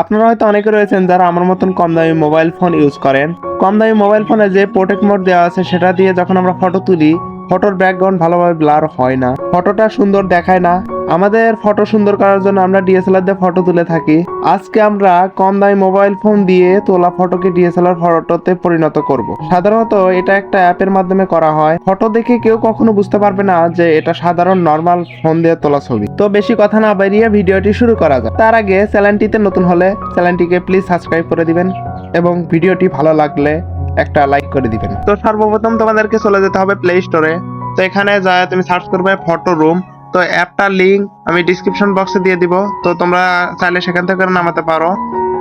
আপনারা হয়তো অনেকে রয়েছেন যারা আমার মতন কম দামি মোবাইল ফোন ইউজ করেন। কম দামি মোবাইল ফোনে যে প্রোটেক্ট মোড দেওয়া আছে, সেটা দিয়ে যখন আমরা ফটো তুলি ফটোর ব্যাকগ্রাউন্ড ভালোভাবে ব্লার হয় না। ফটোটা সুন্দর দেখায় না। আমাদের ফটো সুন্দর করার জন্য আমরা ডিএসএলআর দিয়ে ফটো তুলে থাকি। আজকে আমরা কম দামি মোবাইল ফোন দিয়ে তোলা ফটোকে ডিএসএলআর ফটোতে পরিণত করব। সাধারণত এটা একটা অ্যাপের মাধ্যমে করা হয়। ফটো দেখে কেউ কখনো বুঝতে পারবে না যে এটা সাধারণ নর্মাল ফোন দিয়ে তোলা ছবি। তো বেশি কথা না বেরিয়ে ভিডিওটি শুরু করা যাক। তার আগে চ্যানেলটিতে নতুন হলে চ্যানেলটিকে প্লিজ সাবস্ক্রাইব করে দিবেন এবং ভিডিওটি ভালো লাগলে একটা লাইক করে দিবেন। তো সর্বপ্রথম তোমাদেরকে চলে যেতে হবে প্লে স্টোরে তো এখানে যা তুমি সার্চ করবে ফটো রুম তো অ্যাপটার লিংক আমি ডিসক্রিপশন বক্সে দিয়ে দিব। তো তোমরা চাইলে সেখান থেকে নামাতে পারো।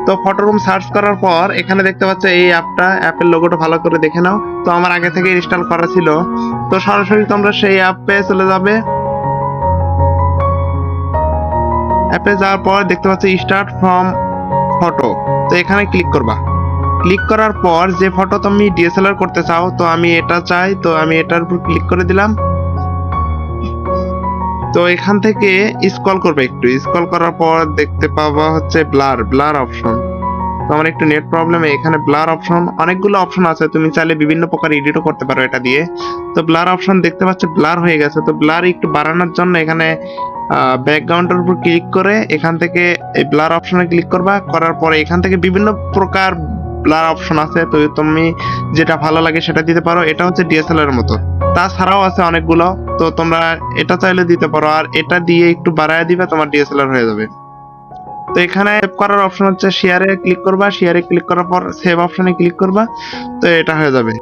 তো ফটো রুম সার্চ করার পর এখানে দেখতে পাচ্ছ এই অ্যাপটা, অ্যাপের লোগোটা ভালো করে দেখে নাও। তো আমার আগে থেকে ইনস্টল করা ছিল। তো সরাসরি তোমরা সেই অ্যাপে চলে যাবে। অ্যাপে যাওয়ার পর দেখতে পাচ্ছ স্টার্ট ফ্রম ফটো তো এখানে ক্লিক করবা। ক্লিক করার পর যে ফটো তুমি ডিএসএলআর করতে চাও, তো আমি এটা চাই। তো আমি এটার উপর ক্লিক করে দিলাম। তো এখান থেকে স্কল করবে একটু। স্কল করার পর দেখতে পাবা হচ্ছে ব্লার ব্লার অপশন তো আমার একটু নেট প্রবলেমে এখানে ব্লার অপশন অনেকগুলো অপশন আছে। তুমি চাইলে বিভিন্ন প্রকার এডিটও করতে পারো এটা দিয়ে। তো ব্লার অপশন দেখতে পাচ্ছ ব্লার হয়ে গেছে। তো ব্লার একটু বাড়ানোর জন্য এখানে ব্যাকগ্রাউন্ডের উপর ক্লিক করে এখান থেকে এই ব্লার অপশনে ক্লিক করবা। করার পরে এখান থেকে বিভিন্ন প্রকার ব্লার অপশন আছে। তো তুমি যেটা ভালো লাগে সেটা দিতে পারো। এটা হচ্ছে ডিএসএলআর মতো। তাছাড়াও আছে অনেকগুলো। তো তোমরা এটা চাইলে দিতে পারো, আর এটা দিয়ে একটু বাড়ায় দিবে, তোমার ডিএসএলআর হয়ে যাবে। তো এখানে সেভ করার অপশন হচ্ছে শেয়ারে ক্লিক করবা শেয়ারে ক্লিক করার পর সেভ অপশনে ক্লিক করবা, তো এটা হয়ে যাবে।